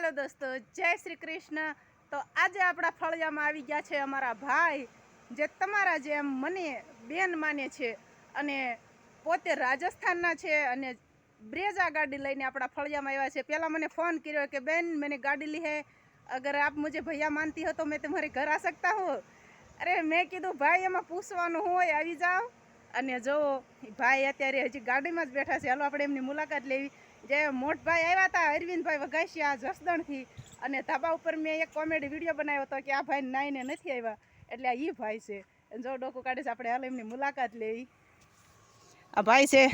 Hello દોસ્તો, જય શ્રી કૃષ્ણ. તો આજે આપણા ફળિયામાં આવી ગયા છે અમારા ભાઈ, જે તમારા જેમ મને બેન માને છે અને પોતે રાજસ્થાનના છે અને બ્રેજા ગાડી લઈને આપણા ફળિયામાં આવ્યા છે. પહેલાં મને ફોન કર્યો કે, બેન, મને ગાડી લી. હે અગર આપ મુજે ભૈયા માનતી હો તો મેં તમારે ઘર આ શકતા હો. અરે, મેં કીધું, ભાઈ, એમાં પૂછવાનું હોય, આવી જાઓ. અને જો, ભાઈ અત્યારે હજી ગાડીમાં જ બેઠા છે. હાલો, આપણે એમની મુલાકાત લેવી. मोट भाई आया था अरविंद भाई वगैसी जसदण थी और धाबा पर मैं एक कॉमेडी विडियो बनाया तो कि आ भाई नाई ने नहीं आया एट आ भाई से जो डोको काटे से अपने हलम मुलाकात ले आ भाई से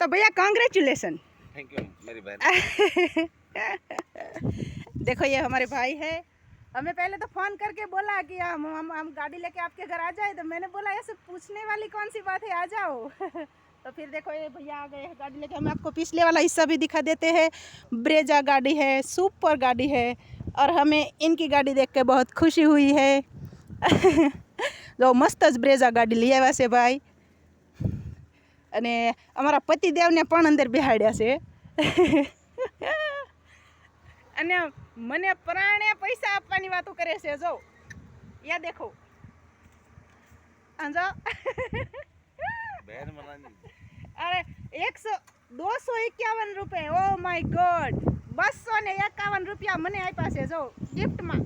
तो भैया कॉन्ग्रेचुलेसन थैंक यू मेरी बहन देखो ये हमारे भाई है हमें पहले तो फ़ोन करके बोला कि हम हम गाड़ी लेके आपके घर आ जाए तो मैंने बोला ऐसे पूछने वाली कौन सी बात है आ जाओ तो फिर देखो ये भैया आ गए हैं गाड़ी लेके हम आपको पिछले वाला हिस्सा भी दिखा देते हैं ब्रेजा गाड़ी है सुपर गाड़ी है और हमें इनकी गाड़ी देख के बहुत खुशी हुई है જો મસ્ત જ બ્રેઝા ગાડી લઈ આવ્યા છે ભાઈ અને અમારા પતિદેવને પણ અંદર બેહાડ્યા છે અને મને પ્રાણે પૈસા આપવાની વાતો કરે છે જો યા દેખો આ રૂપિયા ઓ માય ગોડ. બસો ને એકાવન રૂપિયા મને આપ્યા છે. જો ગિફ્ટમાં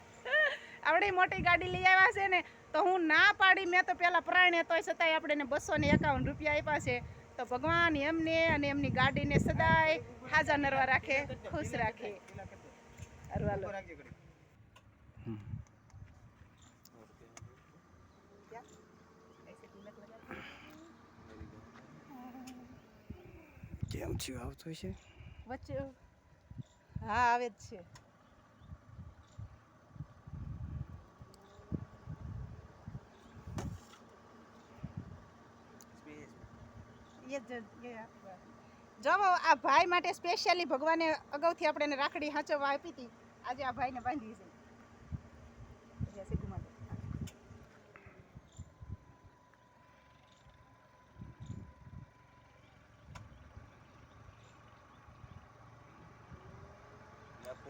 આવડી મોટી ગાડી લઈ આવ્યા છે ને, તો હું ના પાડી. મેં તો પેલા પ્રાણે તોય છતાંય આપણે બસો ને એકાવન રૂપિયા આપ્યા છે. તો ભગવાન એમને અને એમની ગાડીને સદાય હાજર નરવા રાખે, ખુશ રાખે. અરવાલો કેમ આવતો છે વચ્ચે હા, આવે જ છે. જો આ ભાઈ માટે સ્પેશિયલી ભગવાને અગાઉથી આપણે રાખડી સાચવવા આપી હતી. આજે આ ભાઈને બાંધી છે.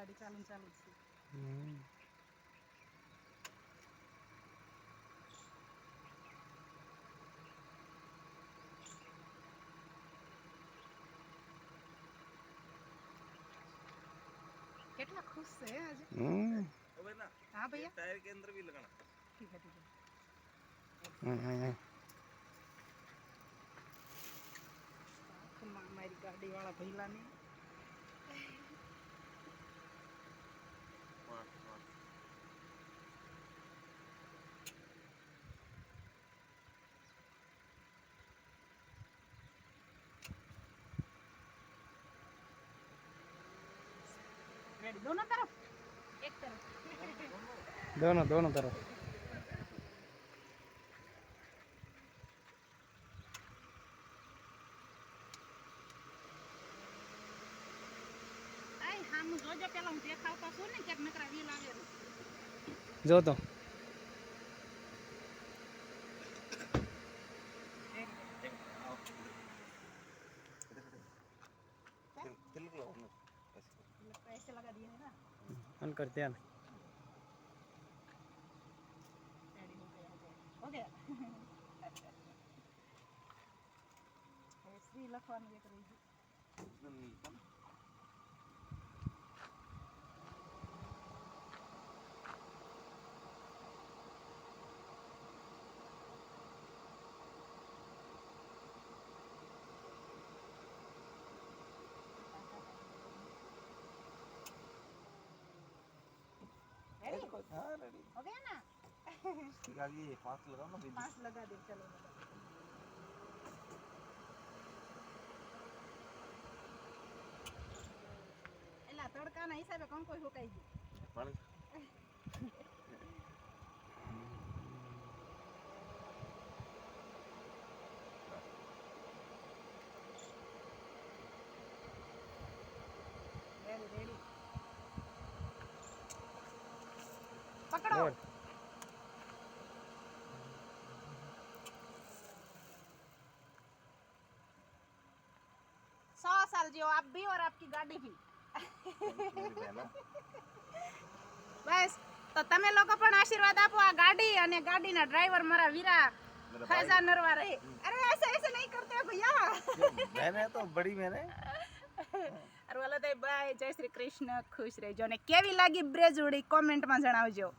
ગાડી ચાલુ ચાલુ છે કેટલા ખુશ છે આજે હવે ના હા ભૈયા ટાયર કે અંદર ભી લગાના ઠીક હે ઠીક હે હા હા મારી ગાડી વાળા ભૈલા ને तरफ दोनों तरफ एक तरफ दोनों दोनों तरफ જો તો Thank you. ऐसे लगा दिया ना। ऑन करते हैं हो गया ऐसे ही लखवान ये करेगी। रेडी हाँ रेडी हो गया ना ठीक है ये फास्ट लगाओ ना दीदी पास लगा दे चलो लगा दे। એલા તડકાના હિસાબે કંકોઈ સુકાઈ ગયું પણ બોલ. सौ साल जियो आप भी और आपकी गाड़ी भी मेरी बहन है બસ તો તમે લોકો પણ આશીર્વાદ આપો આ ગાડી અને ગાડીના ડ્રાઈવર મારા વીરા मेरा भाई ખાજા નરવા રહે અરે ऐसे ऐसे नहीं करते भैया बहन है तो बड़ी बहन है અરે વાલા બાય જય શ્રી કૃષ્ણ ખુશ રહેજો અને કેવી લાગી બ્રેજ ઉડી કોમેન્ટમાં જણાવજો